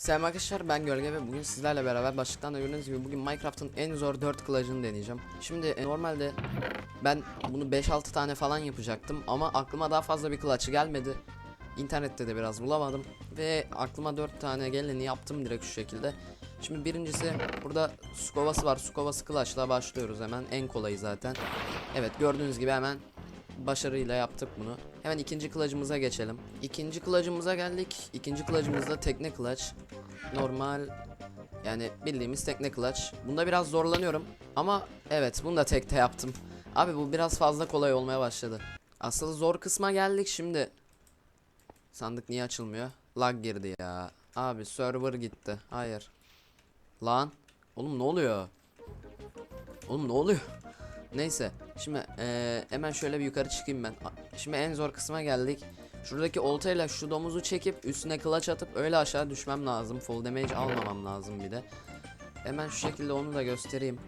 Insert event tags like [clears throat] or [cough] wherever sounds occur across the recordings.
Selam arkadaşlar ben Gölge ve bugün sizlerle beraber başlıktan da gördüğünüz gibi bugün Minecraft'ın en zor 4 kılıcını deneyeceğim. Şimdi e, normalde ben bunu 5-6 tane falan yapacaktım ama aklıma daha fazla bir kılıç gelmedi. İnternette de biraz bulamadım ve aklıma 4 tane geleni yaptım direkt şu şekilde. Şimdi birincisi burada su kovası var. Su kovası kılıçla başlıyoruz hemen. En kolayı zaten. Evet gördüğünüz gibi hemen başarıyla yaptık bunu. Hemen ikinci kılıcımıza geçelim. İkinci kılıcımıza geldik. İkinci kılıcımız da tekne kılıç. Normal yani bildiğimiz tekne kılıç. Bunda biraz zorlanıyorum ama evet bunu da tekte yaptım. Abi bu biraz fazla kolay olmaya başladı. Asıl zor kısma geldik şimdi. Sandık niye açılmıyor? Lag girdi ya. Abi server gitti. Hayır. Lan. Oğlum ne oluyor? Oğlum ne oluyor? Neyse. Şimdi eee, hemen şöyle bir yukarı çıkayım ben. Şimdi en zor kısma geldik. Şuradaki oltayla şu domuzu çekip üstüne kılıç atıp öyle aşağı düşmem lazım. Full damage almamam lazım bir de. Hemen şu şekilde onu da göstereyim.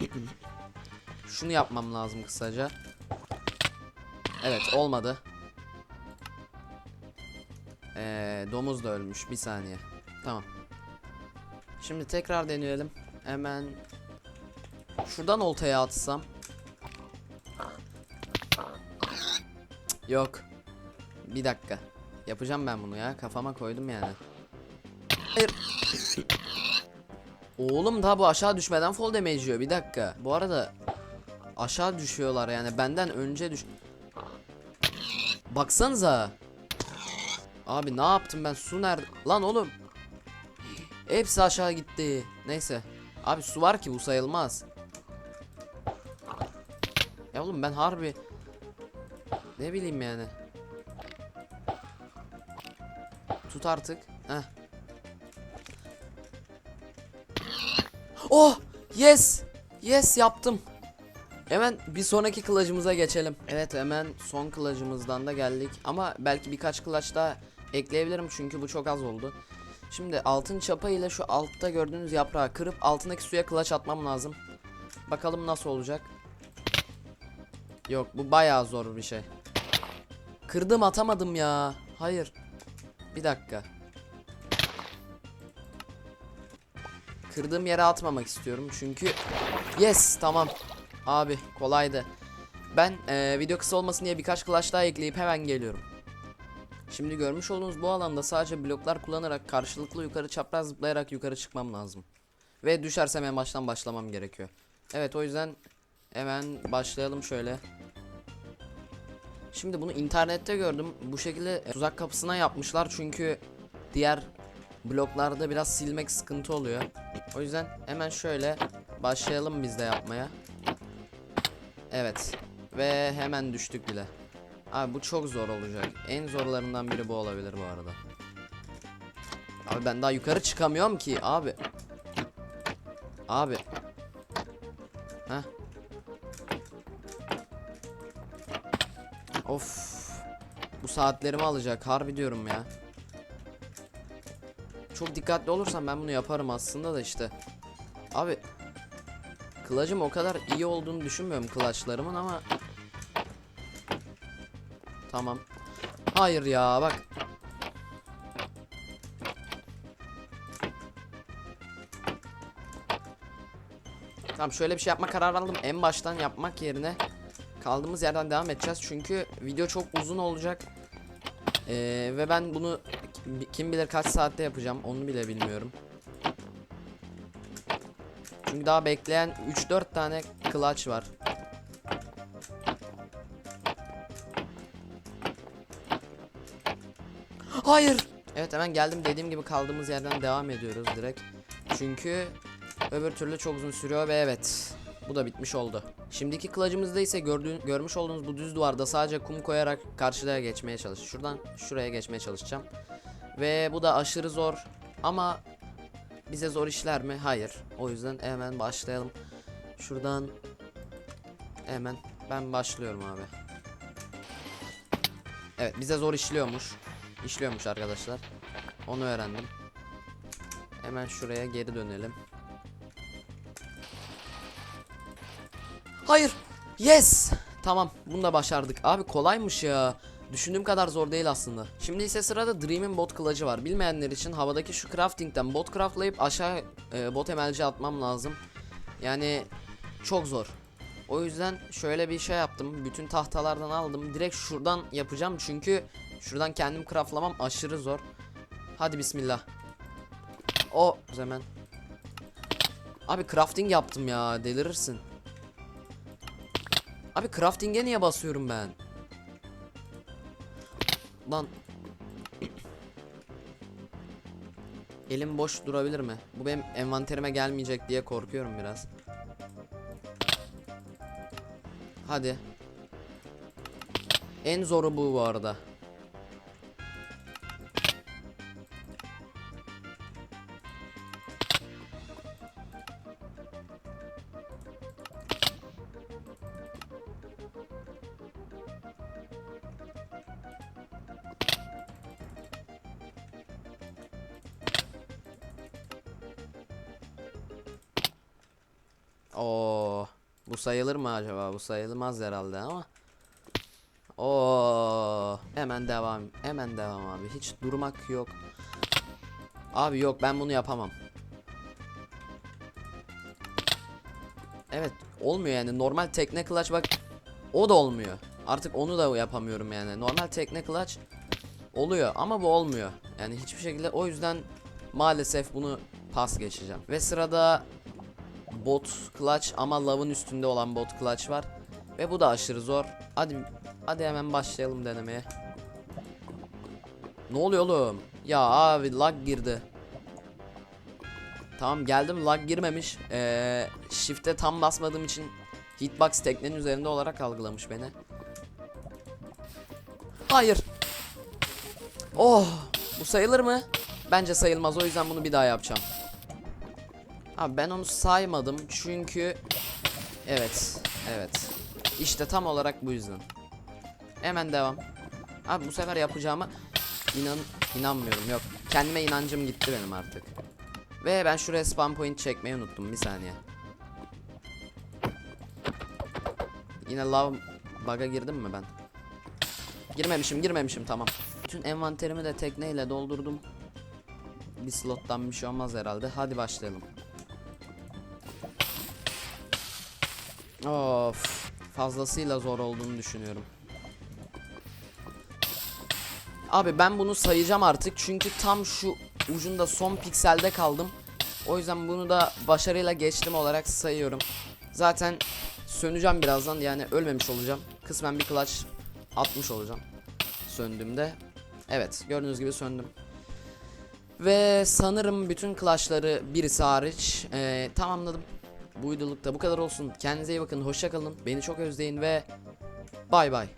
[clears throat] Şunu yapmam lazım kısaca. Evet olmadı. Eee domuz da ölmüş. Bir saniye. Tamam. Şimdi tekrar deneyelim. Hemen Şuradan oltaya atsam. Yok. Bir dakika. Yapacağım ben bunu ya. Kafama koydum yani. Hayır. Oğlum daha bu aşağı düşmeden fall damage yiyor. Bir dakika. Bu arada aşağı düşüyorlar yani. Benden önce düş... Baksanıza. Abi ne yaptım ben? Su nerede? Lan oğlum. Hepsi aşağı gitti. Neyse. Abi su var ki bu sayılmaz. Ya oğlum ben harbi ne bileyim yani. Tut artık. Heh. Oh! Yes! Yes yaptım. Hemen bir sonraki kılıcımıza geçelim. Evet hemen son kılıcımızdan da geldik. Ama belki birkaç kılıç daha ekleyebilirim çünkü bu çok az oldu. Şimdi altın çapa ile şu altta gördüğünüz yaprağı kırıp altındaki suya kılıç atmam lazım. Bakalım nasıl olacak. Yok bu bayağı zor bir şey. Kırdım atamadım ya. Hayır. Bir dakika. Kırdığım yere atmamak istiyorum çünkü Yes tamam. Abi kolaydı. Ben eee, video kısa olmasın diye birkaç kılıç daha ekleyip hemen geliyorum. Şimdi görmüş olduğunuz bu alanda sadece bloklar kullanarak karşılıklı yukarı çapraz zıplayarak yukarı çıkmam lazım. Ve düşersem en baştan başlamam gerekiyor. Evet o yüzden hemen başlayalım şöyle. Şimdi bunu internette gördüm. Bu şekilde tuzak kapısına yapmışlar çünkü diğer bloklarda biraz silmek sıkıntı oluyor. O yüzden hemen şöyle başlayalım biz de yapmaya. Evet. Ve hemen düştük bile. Abi bu çok zor olacak. En zorlarından biri bu olabilir bu arada. Abi ben daha yukarı çıkamıyorum ki abi. Abi. Heh. Of. Bu saatlerimi alacak harbi diyorum ya. Çok dikkatli olursam ben bunu yaparım aslında da işte. Abi. Kılacım o kadar iyi olduğunu düşünmüyorum kılaçlarımın ama Tamam. Hayır ya bak. Tamam şöyle bir şey yapma kararı aldım. En baştan yapmak yerine kaldığımız yerden devam edeceğiz. Çünkü video çok uzun olacak. Ee, ve ben bunu kim bilir kaç saatte yapacağım onu bile bilmiyorum. Çünkü daha bekleyen 3-4 tane clutch var. Hayır. Evet hemen geldim dediğim gibi kaldığımız yerden devam ediyoruz direkt. Çünkü öbür türlü çok uzun sürüyor ve evet bu da bitmiş oldu. Şimdiki kılıcımızda ise gördüğün, görmüş olduğunuz bu düz duvarda sadece kum koyarak karşıya geçmeye çalış. Şuradan şuraya geçmeye çalışacağım. Ve bu da aşırı zor ama bize zor işler mi? Hayır. O yüzden hemen başlayalım. Şuradan hemen ben başlıyorum abi. Evet bize zor işliyormuş. İşliyormuş arkadaşlar. Onu öğrendim. Hemen şuraya geri dönelim. Hayır. Yes. Tamam. Bunu da başardık. Abi kolaymış ya. Düşündüğüm kadar zor değil aslında. Şimdi ise sırada Dream'in bot kılıcı var. Bilmeyenler için havadaki şu crafting'den bot craftlayıp aşağı e, bot emelci atmam lazım. Yani çok zor. O yüzden şöyle bir şey yaptım. Bütün tahtalardan aldım. Direkt şuradan yapacağım çünkü şuradan kendim craftlamam aşırı zor. Hadi bismillah. O hemen. Abi crafting yaptım ya delirirsin. Abi crafting'e niye basıyorum ben? Lan. Elim boş durabilir mi? Bu benim envanterime gelmeyecek diye korkuyorum biraz. Hadi. En zoru bu bu arada. Oo, bu sayılır mı acaba? Bu sayılmaz herhalde ama. Oo, hemen devam. Hemen devam abi. Hiç durmak yok. Abi yok ben bunu yapamam. Evet, olmuyor yani. Normal tekne clutch bak o da olmuyor. Artık onu da yapamıyorum yani. Normal tekne clutch oluyor ama bu olmuyor. Yani hiçbir şekilde o yüzden maalesef bunu pas geçeceğim. Ve sırada bot clutch ama lavın üstünde olan bot clutch var. Ve bu da aşırı zor. Hadi hadi hemen başlayalım denemeye. Ne oluyor oğlum? Ya abi lag girdi. Tamam geldim lag girmemiş. Ee, shift'e tam basmadığım için hitbox teknenin üzerinde olarak algılamış beni. Hayır. Oh, bu sayılır mı? Bence sayılmaz. O yüzden bunu bir daha yapacağım. Abi ben onu saymadım çünkü evet evet. İşte tam olarak bu yüzden. Hemen devam. Abi bu sefer yapacağıma inan inanmıyorum. Yok kendime inancım gitti benim artık. Ve ben şuraya spam point çekmeyi unuttum bir saniye. Yine love bug'a girdim mi ben? Girmemişim girmemişim tamam. Bütün envanterimi de tekneyle doldurdum. Bir slottan bir şey olmaz herhalde. Hadi başlayalım Of, fazlasıyla zor olduğunu düşünüyorum. Abi ben bunu sayacağım artık çünkü tam şu ucunda son pikselde kaldım. O yüzden bunu da başarıyla geçtim olarak sayıyorum. Zaten söneceğim birazdan yani ölmemiş olacağım. Kısmen bir clutch atmış olacağım. Söndüğümde. Evet gördüğünüz gibi söndüm. Ve sanırım bütün clutchları birisi hariç eee, tamamladım. Bu videolukta bu kadar olsun. Kendinize iyi bakın. Hoşça kalın. Beni çok özleyin ve bay bay.